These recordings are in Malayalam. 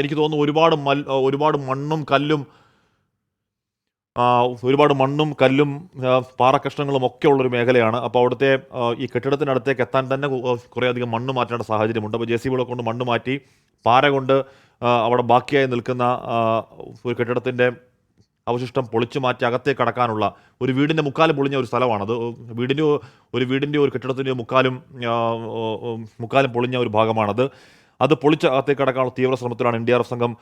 എനിക്ക് തോന്നുന്നു ഒരുപാട് മൽ ഒരുപാട് മണ്ണും കല്ലും ഒരുപാട് മണ്ണും കല്ലും പാറ പാറക്കഷ്ണങ്ങളും ഒക്കെ ഉള്ളൊരു മേഖലയാണ്. അപ്പോൾ അവിടുത്തെ ഈ കെട്ടിടത്തിനടുത്തേക്ക് എത്താൻ തന്നെ കുറേയധികം മണ്ണ് മാറ്റേണ്ട സാഹചര്യമുണ്ട്. അപ്പോൾ ജെ സി ബികളെ കൊണ്ട് മണ്ണ് മാറ്റി പാറ കൊണ്ട് അവിടെ ബാക്കിയായി നിൽക്കുന്ന ഒരു കെട്ടിടത്തിന്റെ അവശിഷ്ടം പൊളിച്ചു മാറ്റി അകത്തേക്ക് കടക്കാനുള്ള ഒരു വീടിന്റെ മുക്കാലും പൊളിഞ്ഞ ഒരു സ്ഥലമാണത് വീടിന്റെ ഒരു വീടിന്റെ ഒരു കെട്ടിടത്തിന്റെ മുക്കാലും മുക്കാലും പൊളിഞ്ഞ ഒരു ഭാഗമാണത്. അത് പൊളിച്ച് അകത്തേക്ക് കടക്കാനുള്ള തീവ്ര ശ്രമത്തിലാണ് എൻ ഡി ആർ എഫ് സംഘം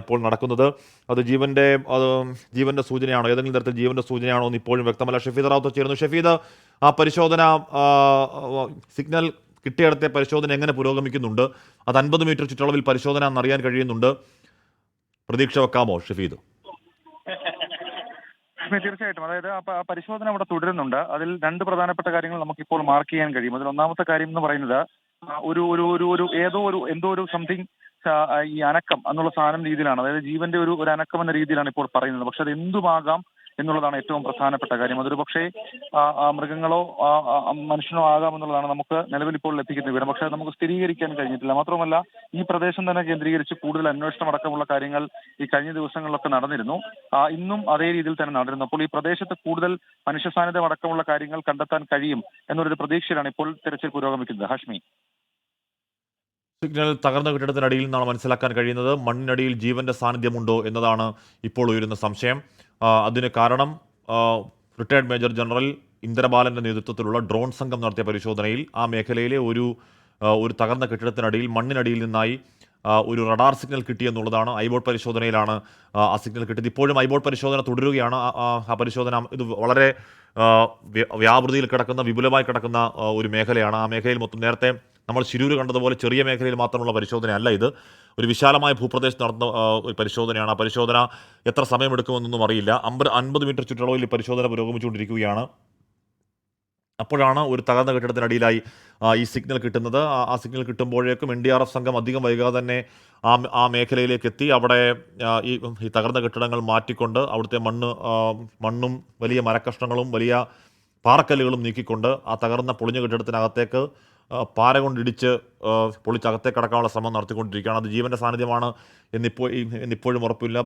ഇപ്പോൾ നടക്കുന്നത്. അത് ജീവന്റെ അത് ജീവന്റെ സൂചനയാണോ? ഏതെങ്കിലും തരത്തിൽ ജീവന്റെ സൂചനയാണോ എന്ന് ഇപ്പോഴും വ്യക്തമല്ല. ഷഫീദ് റാവത്ത് ചേരുന്നു. ഷഫീദ് ആ പരിശോധന സിഗ്നൽ കിട്ടിയിടത്തെ പരിശോധന എങ്ങനെ പുരോഗമിക്കുന്നുണ്ട്? അത് അൻപത് മീറ്റർ ചുറ്റളവിൽ പരിശോധന എന്നറിയാൻ കഴിയുന്നുണ്ട്. പ്രതീക്ഷ വെക്കാമോ ഷഫീദ്? തീർച്ചയായിട്ടും. അതായത് ആ പരിശോധന അവിടെ തുടരുന്നുണ്ട്. അതിൽ രണ്ട് പ്രധാനപ്പെട്ട കാര്യങ്ങൾ നമുക്കിപ്പോൾ മാർക്ക് ചെയ്യാൻ കഴിയും. അതിൽ ഒന്നാമത്തെ കാര്യം എന്ന് പറയുന്നത് ഒരു ഒരു ഒരു ഒരു ഏതോ ഒരു എന്തോ ഒരു സംതിങ് ഈ അനക്കം എന്നുള്ള സാധനം രീതിയിലാണ്. അതായത് ജീവന്റെ ഒരു ഒരു അനക്കം എന്ന രീതിയിലാണ് ഇപ്പോൾ പറയുന്നത്. പക്ഷെ അത് എന്തുമാകാം എന്നുള്ളതാണ് ഏറ്റവും പ്രധാനപ്പെട്ട കാര്യം. അതൊരു പക്ഷേ മൃഗങ്ങളോ മനുഷ്യനോ ആകാം എന്നുള്ളതാണ് നമുക്ക് നിലവിൽ ഇപ്പോൾ ലഭിക്കുന്ന വിവരം. പക്ഷേ നമുക്ക് സ്ഥിരീകരിക്കാൻ കഴിഞ്ഞിട്ടില്ല. മാത്രമല്ല ഈ പ്രദേശം തന്നെ കേന്ദ്രീകരിച്ച് കൂടുതൽ അന്വേഷണം അടക്കമുള്ള കാര്യങ്ങൾ ഈ കഴിഞ്ഞ ദിവസങ്ങളിലൊക്കെ നടന്നിരുന്നു. ഇന്നും അതേ രീതിയിൽ തന്നെ നടന്നിരുന്നു. അപ്പോൾ ഈ പ്രദേശത്ത് കൂടുതൽ മനുഷ്യ സാന്നിധ്യം അടക്കമുള്ള കാര്യങ്ങൾ കണ്ടെത്താൻ കഴിയും എന്നൊരു പ്രതീക്ഷയിലാണ് ഇപ്പോൾ തിരച്ചിൽ പുരോഗമിക്കുന്നത്. ഹാഷ്മി. സിഗ്നൽ തകർന്ന കെട്ടിടത്തിനടിയിൽ നിന്നാണ് മനസ്സിലാക്കാൻ കഴിയുന്നത്. മണ്ണിനടിയിൽ ജീവന്റെ സാന്നിധ്യമുണ്ടോ എന്നതാണ് ഇപ്പോൾ ഉയരുന്ന സംശയം. അതിന് കാരണം റിട്ടയർഡ് മേജർ ജനറൽ ഇന്ദിരബാലന്റെ നേതൃത്വത്തിലുള്ള ഡ്രോൺ സംഘം നടത്തിയ പരിശോധനയിൽ ആ മേഖലയിലെ ഒരു ഒരു തകർന്ന കെട്ടിടത്തിനടിയിൽ മണ്ണിനടിയിൽ നിന്നായി ഒരു റഡാർ സിഗ്നൽ കിട്ടിയെന്നുള്ളതാണ് ഐബോട്ട് പരിശോധനയിലാണ് ആ, സിഗ്നൽ കിട്ടിയത്. ഇപ്പോഴും ഐബോട്ട് പരിശോധന തുടരുകയാണ്. ആ- പരിശോധന ഇത് വളരെ വ്യാപൃതിയിൽ കിടക്കുന്ന വിപുലമായി കിടക്കുന്ന ഒരു മേഖലയാണ്. ആ മേഖലയിൽ മൊത്തം നേരത്തെ നമ്മൾ ശിരൂർ കണ്ടതുപോലെ ചെറിയ മേഖലയിൽ മാത്രമുള്ള പരിശോധനയല്ല ഇത്. ഒരു വിശാലമായ ഭൂപ്രദേശത്ത് നടന്ന ഒരു പരിശോധനയാണ്. ആ പരിശോധന എത്ര സമയമെടുക്കുമെന്നൊന്നും അറിയില്ല. അമ്പത് അൻപത് മീറ്റർ ചുറ്റളവിൽ പരിശോധന പുരോഗമിച്ചുകൊണ്ടിരിക്കുകയാണ്. അപ്പോഴാണ് ഒരു തകർന്ന കെട്ടിടത്തിനടിയിലായി ഈ സിഗ്നൽ കിട്ടുന്നത്. ആ- സിഗ്നൽ കിട്ടുമ്പോഴേക്കും എൻ ഡി ആർ എഫ് സംഘം അധികം വൈകാതെ തന്നെ ആ ആ മേഖലയിലേക്ക് എത്തി അവിടെ ഈ ഈ തകർന്ന കെട്ടിടങ്ങൾ മാറ്റിക്കൊണ്ട് അവിടുത്തെ മണ്ണ് മണ്ണും വലിയ മരക്കഷ്ണങ്ങളും വലിയ പാറക്കല്ലുകളും നീക്കിക്കൊണ്ട് ആ തകർന്ന പൊളിഞ്ഞ കെട്ടിടത്തിനകത്തേക്ക് പാര കൊണ്ടിടിച്ച് പൊളിച്ചകത്തെ കടക്കാനുള്ള ശ്രമം നടത്തിക്കൊണ്ടിരിക്കുകയാണ്. അത് ജീവന്റെ സാന്നിധ്യമാണ് എന്നിപ്പോൾ എന്നിപ്പോഴും ഉറപ്പില്ല.